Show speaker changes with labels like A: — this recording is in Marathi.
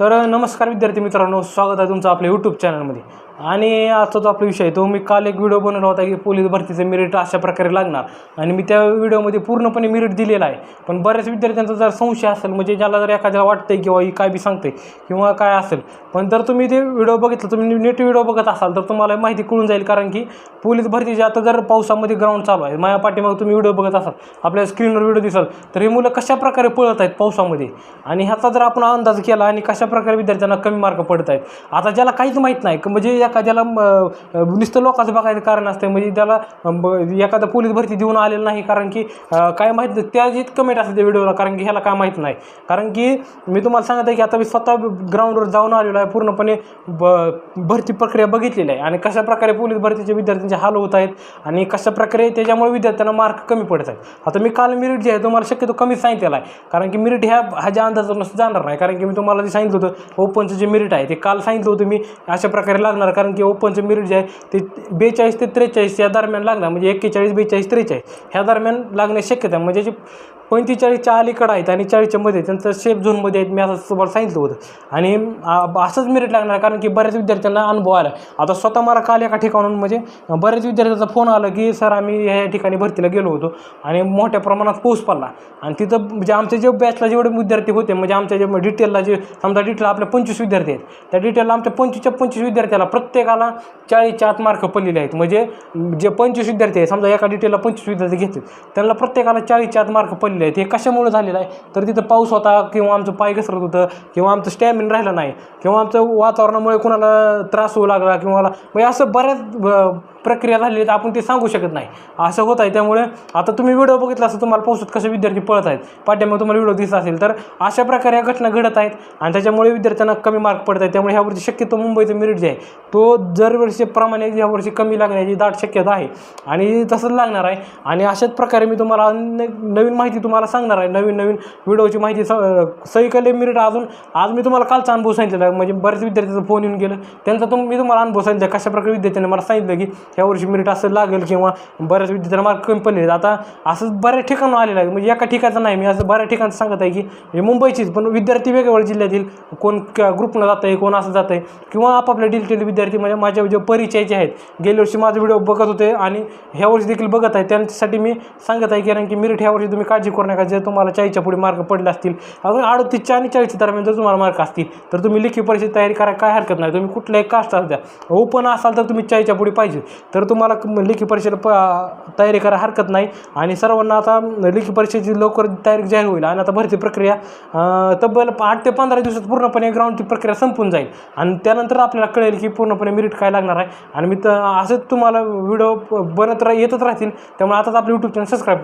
A: तर नमस्कार विद्यार्थी मित्रांनो स्वागत आहे तुमचं आपल्या यूट्यूब चॅनलमध्ये आणि आजचा जो आपला विषय आहे तो मी काल एक व्हिडिओ बनवला होता की पोलीस भरतीचं मेरिट अशा प्रकारे लागणार. आणि मी त्या व्हिडिओमध्ये पूर्णपणे मेरिट दिलेलं आहे. पण बऱ्याच विद्यार्थ्यांचा जर संशय असेल म्हणजे ज्याला जर एखाद्याला वाटतंय किंवा ही काय बी सांगते किंवा काय असेल पण जर तुम्ही ते व्हिडिओ बघितलं तुम्ही नेट व्हिडिओ बघत असाल तर तुम्हाला माहिती कळून जाईल. कारण की पोलीस भरतीचे आता जर पावसामध्ये ग्राउंड चालू आहे माझ्या पाठीमाग तुम्ही व्हिडिओ बघत असाल आपल्या स्क्रीनवर व्हिडिओ दिसाल तर हे मुलं कशा प्रकारे पळत आहेत पावसामध्ये? आणि ह्याचा जर आपण अंदाज केला आणि कशा प्रकारे विद्यार्थ्यांना कमी मार्क पडत आहेत? आता ज्याला काहीच माहीत नाही म्हणजे एखाद्याला नुसतं लोकांचं बघायचं कारण असतं. म्हणजे त्याला एखादा पोलीस भरती देऊन आलेलं नाही कारण की काय माहीत नाही त्या जे कमेंट असते त्या व्हिडिओला कारण की ह्याला काय माहीत नाही. कारण की मी तुम्हाला सांगत आहे की आता मी स्वतः ग्राउंडवर जाऊन आलेलो आहे पूर्णपणे ब भरती प्रक्रिया बघितलेली आहे. आणि कशा प्रकारे पोलीस भरतीचे विद्यार्थ्यांचे हाल होत आहेत आणि कशा प्रकारे त्याच्यामुळे विद्यार्थ्यांना मार्क कमी पडत आहेत. आता मी काल मिरिट जे आहे तुम्हाला शक्यतो कमीच सांगितलेला आहे. कारण की मिरिट ह्या ह्याच्या अंदाजानुसार जाणार नाही. कारण की मी तुम्हाला जे सांगितलं होतं ओपनचं जे मिरिट आहे ते काल सांगितलं होतं मी अशा प्रकारे लागणार कारण की ओपनचं मिरिट जे आहे ते बेचाळीस ते त्रेचाळीस या दरम्यान लागणार. म्हणजे एक्केचाळीस बेचाळीस त्रेचाळीस. ह्या दरम्यान लागण्याची शक्यता म्हणजे जे पंचेचाळीसच्या अलीकडं आहेत आणि चाळीसच्या मध्ये त्यांचं सेफ झोनमध्ये आहेत मी असं तुम्हाला सांगितलं होतं. आणि असंच मेरिट लागणार कारण की बऱ्याच विद्यार्थ्यांना अनुभव आला. आता स्वतः मला काल एका ठिकाणून म्हणजे बऱ्याच विद्यार्थ्यांचा फोन आला की सर आम्ही ह्या ठिकाणी भरतीला गेलो होतो. आणि मोठ्या प्रमाणात पाऊस पडला. आणि तिथं म्हणजे आमच्या जे बॅचला जेवढे विद्यार्थी होते म्हणजे आमच्या जे डिटेलला जे समजा डिटेल आपल्या पंचवीस विद्यार्थी आहेत त्या डिटेलला आमच्या पंचवीसच्या पंचवीस विद्यार्थ्याला प्रत्येकाला चाळीसच्या आत मार्क पडलेले आहेत. म्हणजे जे पंचवीस विद्यार्थी आहेत समजा एका डिटेलला पंचवीस विद्यार्थी घेतात त्यांना प्रत्येकाला चाळीसच्या आत मार्क पडले पडलेले आहेत हे कशामुळे झालेलं आहे? तर तिथं पाऊस होता किंवा आमचं पाय घसरत होतं किंवा आमचं स्टॅमिन राहिलं नाही किंवा आमचं वातावरणामुळे कोणाला त्रास होऊ लागला किंवा म्हणजे असं बऱ्याच प्रक्रिया झालेली तर आपण ते सांगू शकत नाही. असं होत आहे त्यामुळे आता तुम्ही व्हिडिओ बघितला असं तुम्हाला पावसात कसे विद्यार्थी पळत आहेत. पाठ्यामुळे तुम्हाला व्हिडिओ दिसत असेल तर अशा प्रकारे या घटना घडत आहेत आणि त्याच्यामुळे विद्यार्थ्यांना कमी मार्क पडत आहेत. त्यामुळे ह्यावरती शक्यतो मुंबईचं मेरिट जे आहे तो दरवर्षीप्रमाणे यावर्षी कमी लागण्याची दाट शक्यता आहे. आणि तसंच लागणार आहे. आणि अशाच प्रकारे मी तुम्हाला अनेक नवीन माहिती तुम्हाला सांगणार आहे. नवीन नवीन व्हिडिओची माहिती स सईकले मिरिट अजून. आज मी तुम्हाला कालचा अनुभव सांगितलेला म्हणजे बरेच विद्यार्थ्यांचा फोन येऊन गेलं. त्यांचा तुम मी तुम्हाला अनुभव सांगितला कशाप्रकारे विद्यार्थ्यांनी मला सांगितलं की ह्या वर्षी मिरिट असं लागेल किंवा बऱ्याच विद्यार्थ्यांना मार्क कमी पडले आता असंच बऱ्याच ठिकाणं आलेलं आहे. म्हणजे एका ठिकाणचं नाही. मी असं बऱ्याच ठिकाणचं सांगत आहे की म्हणजे मुंबईचीच पण विद्यार्थी वेगवेगळ्या जिल्ह्यातील कोण ग्रुपनं जात आहे कोण असं जात आहे किंवा आपापल्या डिटेल विद्यार्थी म्हणजे माझ्या जे परिचयाचे आहेत गेल्या वर्षी माझा व्हिडिओ बघत होते आणि ह्या वर्षी देखील बघत आहे त्यांच्यासाठी मी सांगत आहे कारण की मिरिट ह्या वर्षी तुम्ही काळजी करू नका. जर तुम्हाला चाळीसच्या पुढे मार्क पडले असतील अजून अडतीसच्या आणि चाळीसच्या दरम्यान जर तुम्हाला मार्क असतील तर तुम्ही लिखी परीक्षेची तयारी करा. काय हरकत नाही. तुम्ही कुठल्याही कास्ट असू द्या. ओपन असाल तर तुम्ही चाळीसच्या पुढे पाहिजे. तर तुम्हाला लेखी परीक्षेला प तयारी करा हरकत नाही. आणि सर्वांना आता लेखी परीक्षेची लवकर तयारी जाहीर होईल आणि आता भरती प्रक्रिया तब्बल आठ ते पंधरा दिवसात पूर्णपणे ग्राउंडची प्रक्रिया संपून जाईल. आणि त्यानंतर आपल्याला कळेल की पूर्णपणे मेरिट काय लागणार आहे. आणि मी तर असंच तुम्हाला व्हिडिओ बनत रा येतच राहतील. त्यामुळे आताच आपलं यूट्यूब चॅनल सबस्क्राईब